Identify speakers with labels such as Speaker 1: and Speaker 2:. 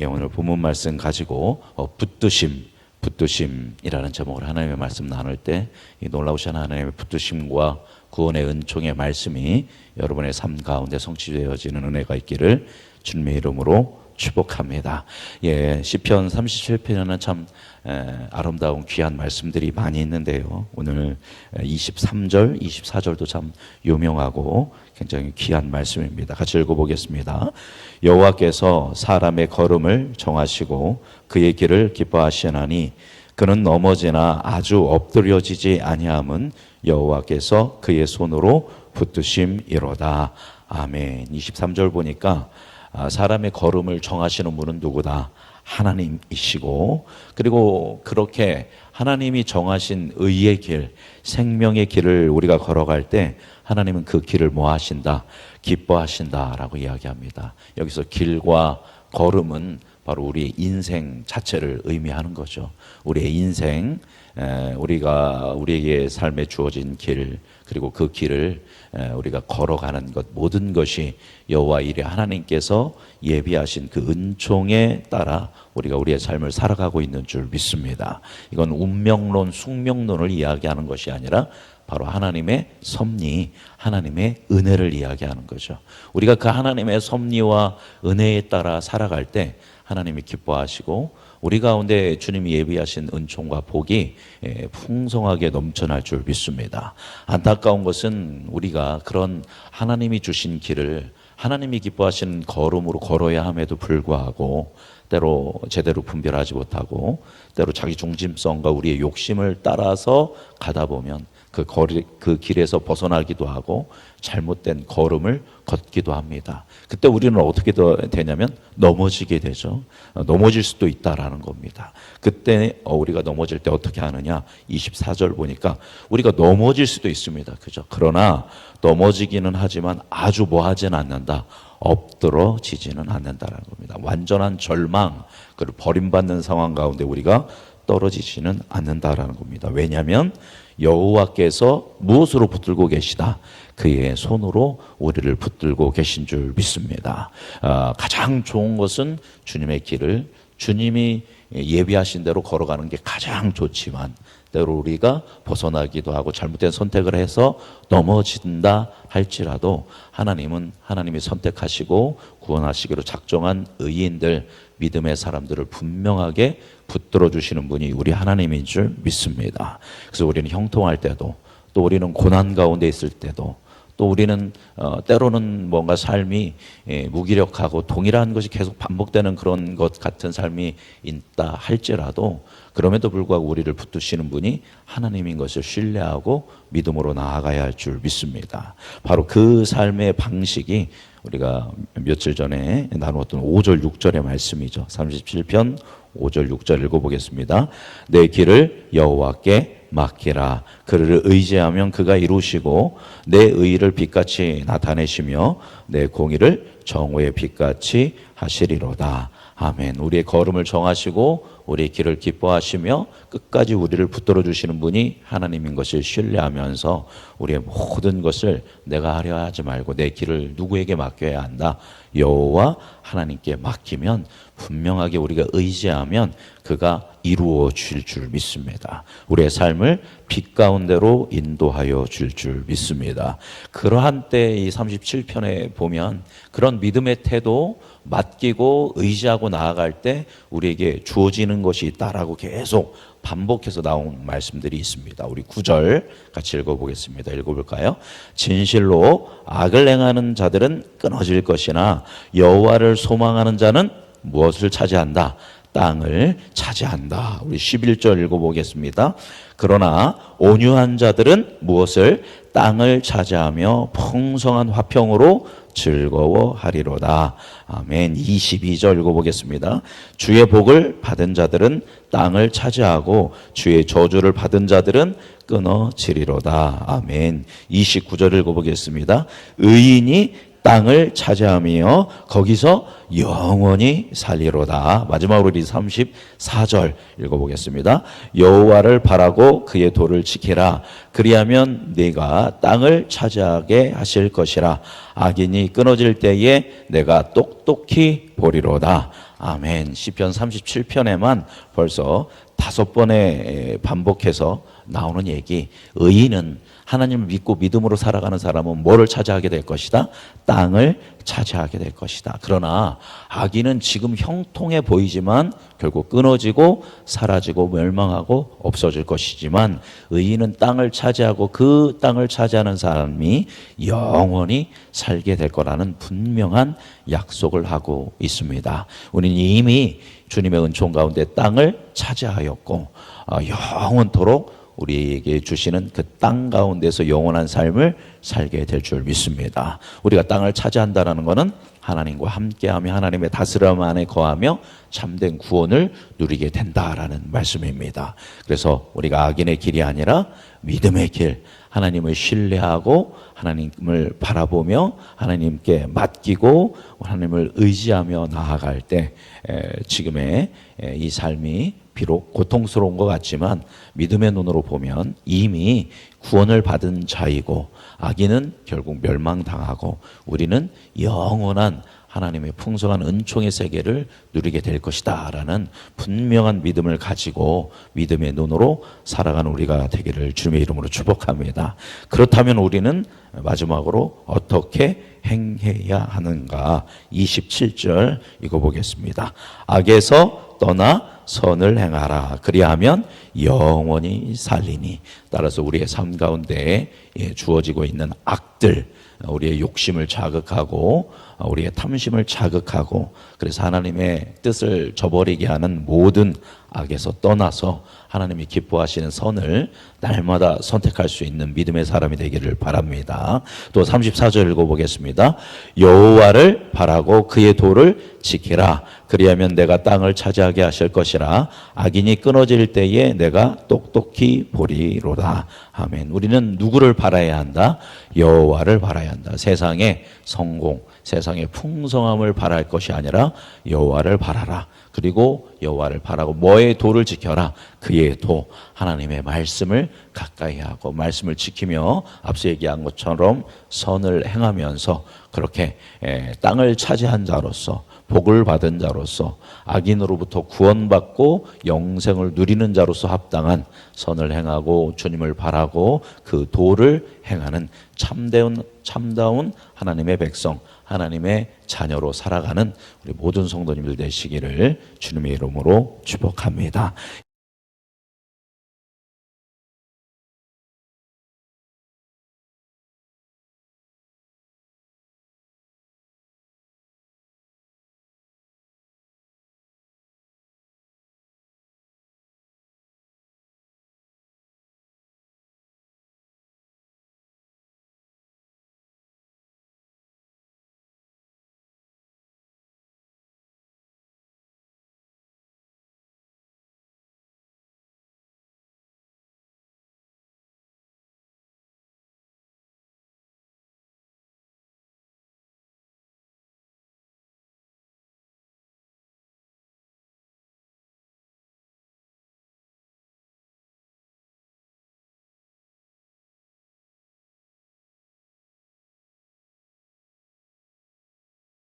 Speaker 1: 예, 오늘 본문 말씀 가지고 어, 붙드심, 붙드심이라는 제목을 하나님의 말씀 나눌 때 이 놀라우신 하나님의 붙드심과 구원의 은총의 말씀이 여러분의 삶 가운데 성취되어지는 은혜가 있기를 주님의 이름으로 축복합니다. 예, 시편 37편에는 참 에, 아름다운 귀한 말씀들이 많이 있는데요. 오늘 23절, 24절도 참 유명하고 굉장히 귀한 말씀입니다. 같이 읽어보겠습니다. 여호와께서 사람의 걸음을 정하시고 그의 길을 기뻐하시나니 그는 넘어지나 아주 엎드려지지 아니함은 여호와께서 그의 손으로 붙드심이로다. 아멘. 23절 보니까 아, 사람의 걸음을 정하시는 분은 누구다? 하나님이시고 그리고 그렇게 하나님이 정하신 의의 길, 생명의 길을 우리가 걸어갈 때 하나님은 그 길을 뭐 하신다? 기뻐하신다라고 이야기합니다. 여기서 길과 걸음은 바로 우리 인생 자체를 의미하는 거죠. 우리의 인생, 에, 우리가 우리에게 삶에 주어진 길 그리고 그 길을 에, 우리가 걸어가는 것 모든 것이 여호와 이레 하나님께서 예비하신 그 은총에 따라 우리가 우리의 삶을 살아가고 있는 줄 믿습니다. 이건 운명론, 숙명론을 이야기하는 것이 아니라 바로 하나님의 섭리, 하나님의 은혜를 이야기하는 거죠. 우리가 그 하나님의 섭리와 은혜에 따라 살아갈 때 하나님이 기뻐하시고 우리 가운데 주님이 예비하신 은총과 복이 예, 풍성하게 넘쳐날 줄 믿습니다. 안타까운 것은 우리가 그런 하나님이 주신 길을 하나님이 기뻐하시는 걸음으로 걸어야 함에도 불구하고 때로 제대로 분별하지 못하고 때로 자기 중심성과 우리의 욕심을 따라서 가다 보면 그 거리 그 길에서 벗어나기도 하고 잘못된 걸음을 걷기도 합니다. 그때 우리는 어떻게 되냐면 넘어지게 되죠. 어, 넘어질 수도 있다라는 겁니다. 그때 어, 우리가 넘어질 때 어떻게 하느냐? 24절 보니까 우리가 넘어질 수도 있습니다. 그죠? 그러나 넘어지기는 하지만 아주 뭐하지는 않는다. 엎드러지지는 않는다라는 겁니다. 완전한 절망, 그를 버림받는 상황 가운데 우리가 떨어지지는 않는다라는 겁니다. 왜냐하면 여호와께서 무엇으로 붙들고 계시다? 그의 손으로 우리를 붙들고 계신 줄 믿습니다. 아, 가장 좋은 것은 주님의 길을 주님이 예비하신 대로 걸어가는 게 가장 좋지만 때로 우리가 벗어나기도 하고 잘못된 선택을 해서 넘어진다 할지라도 하나님은 하나님이 선택하시고 구원하시기로 작정한 의인들 믿음의 사람들을 분명하게 붙들어 주시는 분이 우리 하나님인 줄 믿습니다. 그래서 우리는 형통할 때도 또 우리는 고난 가운데 있을 때도 또 우리는 어, 때로는 뭔가 삶이 예, 무기력하고 동일한 것이 계속 반복되는 그런 것 같은 삶이 있다 할지라도 그럼에도 불구하고 우리를 붙드시는 분이 하나님인 것을 신뢰하고 믿음으로 나아가야 할 줄 믿습니다. 바로 그 삶의 방식이 우리가 며칠 전에 나누었던 5절 6절의 말씀이죠. 37편 5절 6절 읽어보겠습니다. 내 길을 여호와께 맡기라. 그를 의지하면 그가 이루시고 내 의를 빛같이 나타내시며 내 공의를 정오의 빛같이 하시리로다. 아멘. 우리의 걸음을 정하시고 우리의 길을 기뻐하시며 끝까지 우리를 붙들어 주시는 분이 하나님인 것을 신뢰하면서 우리의 모든 것을 내가 하려 하지 말고 내 길을 누구에게 맡겨야 한다. 여호와 하나님께 맡기면 분명하게 우리가 의지하면 그가 이루어 줄 줄 믿습니다. 우리의 삶을 빛 가운데로 인도하여 줄 줄 믿습니다. 그러한 때 이 37편에 보면 그런 믿음의 태도 맡기고 의지하고 나아갈 때 우리에게 주어지는 것이 있다라고 계속 반복해서 나온 말씀들이 있습니다. 우리 9절 같이 읽어보겠습니다. 읽어볼까요? 진실로 악을 행하는 자들은 끊어질 것이나 여호와를 소망하는 자는 무엇을 차지한다? 땅을 차지한다. 우리 11절 읽어보겠습니다. 그러나 온유한 자들은 무엇을 땅을 차지하며 풍성한 화평으로 즐거워하리로다. 아멘. 22절 읽어보겠습니다. 주의 복을 받은 자들은 땅을 차지하고 주의 저주를 받은 자들은 끊어지리로다. 아멘. 29절 읽어보겠습니다. 의인이 땅을 차지하며 거기서 영원히 살리로다. 마지막으로 우리 34절 읽어보겠습니다. 여호와를 바라고 그의 도를 지키라. 그리하면 네가 땅을 차지하게 하실 것이라. 악인이 끊어질 때에 내가 똑똑히 보리로다. 아멘. 시편 37편에만 벌써 다섯 번에 반복해서 나오는 얘기. 의인은 하나님을 믿고 믿음으로 살아가는 사람은 뭐를 차지하게 될 것이다? 땅을 차지하게 될 것이다. 그러나 악인은 지금 형통해 보이지만 결국 끊어지고 사라지고 멸망하고 없어질 것이지만 의인은 땅을 차지하고 그 땅을 차지하는 사람이 영원히 살게 될 거라는 분명한 약속을 하고 있습니다. 우리는 이미 주님의 은총 가운데 땅을 차지하였고 어, 영원토록 우리에게 주시는 그 땅 가운데서 영원한 삶을 살게 될 줄 믿습니다. 우리가 땅을 차지한다라는 것은 하나님과 함께하며 하나님의 다스림 안에 거하며 참된 구원을 누리게 된다라는 말씀입니다. 그래서 우리가 악인의 길이 아니라 믿음의 길, 하나님을 신뢰하고 하나님을 바라보며 하나님께 맡기고 하나님을 의지하며 나아갈 때 에, 지금의 에, 이 삶이 비록 고통스러운 것 같지만 믿음의 눈으로 보면 이미 구원을 받은 자이고 악인은 결국 멸망당하고 우리는 영원한 하나님의 풍성한 은총의 세계를 누리게 될 것이다 라는 분명한 믿음을 가지고 믿음의 눈으로 살아가는 우리가 되기를 주님의 이름으로 축복합니다. 그렇다면 우리는 마지막으로 어떻게 행해야 하는가? 27절 읽어보겠습니다. 악에서 떠나 선을 행하라. 그리하면 영원히 살리니. 따라서 우리의 삶 가운데 예, 주어지고 있는 악들, 우리의 욕심을 자극하고 우리의 탐심을 자극하고 그래서 하나님의 뜻을 저버리게 하는 모든 악에서 떠나서 하나님이 기뻐하시는 선을 날마다 선택할 수 있는 믿음의 사람이 되기를 바랍니다. 또 34절 읽어보겠습니다. 여호와를 바라고 그의 도를 지키라. 그리하면 내가 땅을 차지하게 하실 것이 라. 악인이 끊어질 때에 내가 똑똑히 보리로다. 아멘. 우리는 누구를 바라야 한다? 여호와를 바라야 한다. 세상의 성공, 세상의 풍성함을 바랄 것이 아니라 여호와를 바라라. 그리고 여호와를 바라고 뭐의 도를 지켜라. 그의 도 하나님의 말씀을 가까이 하고 말씀을 지키며 앞서 얘기한 것처럼 선을 행하면서 그렇게 에, 땅을 차지한 자로서 복을 받은 자로서 악인으로부터 구원받고 영생을 누리는 자로서 합당한 선을 행하고 주님을 바라고 그 도를 행하는 참다운 참다운 하나님의 백성 하나님의 자녀로 살아가는 우리 모든 성도님들 되시기를 주님의 이름으로 축복합니다.